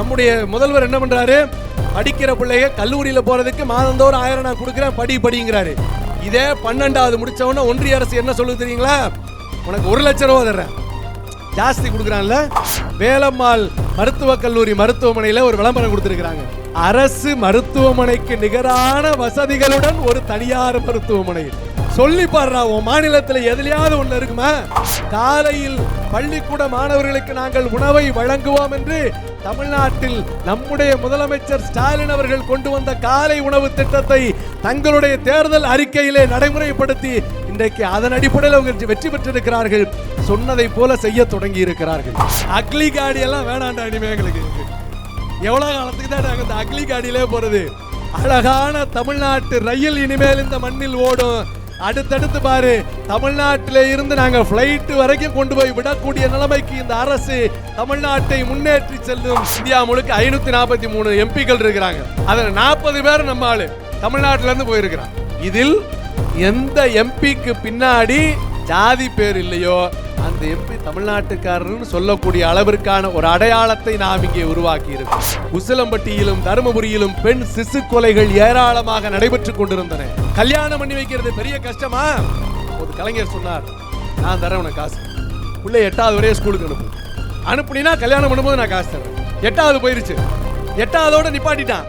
நம்முடைய முதல்வர் என்ன பண்றாரு? படிக்கிற பிள்ளைய கல்லூரியில போறதுக்கு மாதந்தோறும் ஆயிரம் நான் கொடுக்குறேன் படி படிங்கிறாரு. இதே பன்னெண்டாவது முடிச்ச உடனே ஒன்றிய அரசு என்ன சொல்லுது தெரியுங்களா? உனக்கு ஒரு லட்சம் ரூபா தர்றேன். ஜாஸ்தி கொடுக்குறான்ல? வேலம்மாள் மருத்துவக் கல்லூரி மருத்துவமனையில ஒரு விளம்பரம் கொடுத்துருக்குறாங்க. அரசு மருத்துவமனைக்கு நிகரான வசதிகளுடன் ஒரு தனியார் மருத்துவமனை சொல்லி பாருறா உன் மாநிலத்தில் எதுலையாவது ஒன்று இருக்குமா? காலையில் பள்ளிக்கூட மாணவர்களுக்கு நாங்கள் உணவை வழங்குவோம் என்று தமிழ்நாட்டில் நம்முடைய முதலமைச்சர் ஸ்டாலின் அவர்கள் கொண்டு வந்த காலை உணவு திட்டத்தை தங்களுடைய தேர்தல் அறிக்கையிலே நடைமுறைப்படுத்தி இன்றைக்கு அதன் அடிப்படையில் அவங்க வெற்றி பெற்றிருக்கிறார்கள். சொன்னதை போல செய்ய தொடங்கி இருக்கிறார்கள் அக்லி காடி எல்லாம் வேணாண்டா இனிமே எங்களுக்கு. எவ்வளோ காலத்துக்கு தான் நாங்கள் இந்த அக்லி காடியிலே போகிறது அழகான தமிழ்நாட்டு ரயில் இனிமேல் இந்த மண்ணில் ஓடும். அடுத்தடுத்து பாரு தமிழ்நாட்டில இருந்து நாங்க பிளைட் வரைக்கும் கொண்டு போய் விடக்கூடிய நிலைமைக்கு இந்த அரசு தமிழ்நாட்டை முன்னேற்றி செல்லும். இந்தியா முழுக்க ஐநூத்தி நாற்பத்தி மூணு எம்பிக்கள் இருக்கிறாங்க. அதுல நாற்பது பேர் நம்ம ஆளு. தமிழ்நாட்டில இருந்து போயிருக்கிறான் இதில் எந்த எம்பிக்கு பின்னாடி ஜாதி பேர் இல்லையோ இந்த எம்பி தமிழ்நாட்டுக்காரர்னு சொல்லக்கூடிய அளவிற்கான ஒரு அடையாளத்தை நாம் இங்கே உருவாக்கி இருக்கோம் உசிலம்பட்டியிலும் தருமபுரியிலும் பெண் சிசு கொலைகள் ஏராளமாக நடைபெற்றுக் கொண்டிருந்தன. கல்யாணம் பண்ணி வைக்கிறது பெரிய கஷ்டமா? ஒரு கலைஞர் சொன்னார் நான் தரேன் உனக்கு காசு. பிள்ளை எட்டாவது வரைய ஸ்கூலுக்கு அனுப்பு. அனுப்புனீனா கல்யாணம் பண்ணும்போது நான் காசு தரேன். எட்டாவது போயிருச்சு. எட்டாவதோட நிப்பாட்டிட்டான்.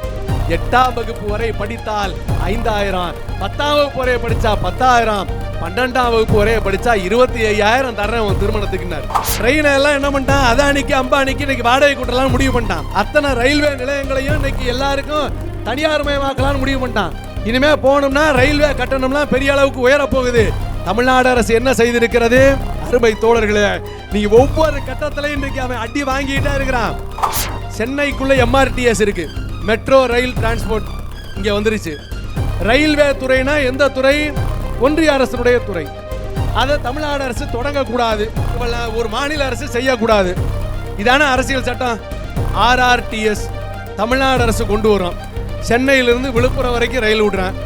எட்டாம் வகுப்பு வரை படித்தால் ஐந்தாயிரம். பத்தாம் வகுப்பு வரை படிச்சா பத்தாயிரம். பன்னெண்டாம் வகுப்பு வரை படிச்சா இருபத்தி ஐயாயிரம் தர்றேன் உன் திருமணத்துக்குன்னாரு. ட்ரெயினை எல்லாம் என்ன பண்ணிட்டான்? அதானிக்கு அம்பானிக்கு இன்னைக்கு வாடகை கூட்டலாம் முடிவு பண்ணிட்டான். அத்தனை ரயில்வே நிலையங்களையும் இன்னைக்கு எல்லாருக்கும் தனியார் மயமாக்கலாம்னு முடிவு பண்ணிட்டான். இனிமே போனோம்னா ரயில்வே கட்டணம்லாம் பெரிய அளவுக்கு உயர போகுது தமிழ்நாடு அரசு என்ன செய்திருக்கிறது? அருமை தோழர்களே நீங்க ஒவ்வொரு கட்டத்திலையும் இன்னைக்கு அவன் அடி வாங்கிட்டே இருக்கிறான். சென்னைக்குள்ள எம்ஆர்டிஎஸ் இருக்கு. மெட்ரோ ரயில் டிரான்ஸ்போர்ட் இங்கே வந்துருச்சு. ரயில்வே துறைனா எந்த துறை? ஒன்றிய அரசுடைய துறை. அதை தமிழ்நாடு அரசு தொடங்கக்கூடாது. ஒரு மாநில அரசு செய்யக்கூடாது. இதான அரசியல் சட்டம்? ஆர்ஆர்டிஎஸ் தமிழ்நாடு அரசு கொண்டு வரும் சென்னையிலிருந்து விழுப்புரம் வரைக்கும் ரயில் விடுறேன்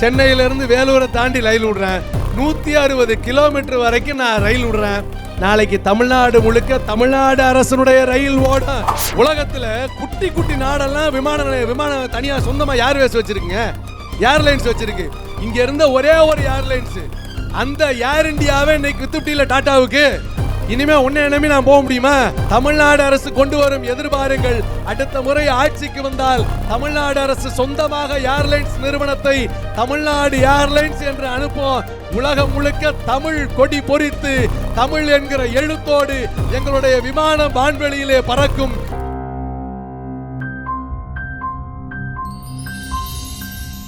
சென்னையிலிருந்து வேலூரை தாண்டி ரயில் விடுறேன். நூற்றி அறுபது கிலோமீட்டர் வரைக்கும் நான் ரயில் விடுறேன். நாளைக்கு தமிழ்நாடு முழுக்க தமிழ்நாடு அரசனுடைய ரயில் ஓடும் உலகத்தில் குட்டி குட்டி நாடெல்லாம் விமான நிலையம் விமானம் சொந்தமாக யார் ஏர்வேஸ் வச்சுருக்குங்க. ஏர்லைன்ஸ் வச்சுருக்கு. இங்கே இருந்த ஒரே ஒரு ஏர்லைன்ஸு அந்த ஏர் இண்டியாவே இன்னைக்கு வித்துட்டியில டாட்டாவுக்கு. இனிமே உன்னை நம்பி நான் போக முடியுமா? தமிழ்நாடு அரசு கொண்டு வரும் எதிர்பாருங்கள். அடுத்த முறை ஆட்சிக்கு வந்தால் தமிழ்நாடு அரசு சொந்தமாக ஏர்லைன்ஸ் நிறுவனத்தை தமிழ்நாடு ஏர்லைன்ஸ் என்று அனுப்பும் உலகம் முழுக்க தமிழ் கொடி பொறித்து தமிழ் என்கிற எழுத்தோடு எங்களுடைய விமானம் வான்வெளியிலே பறக்கும்.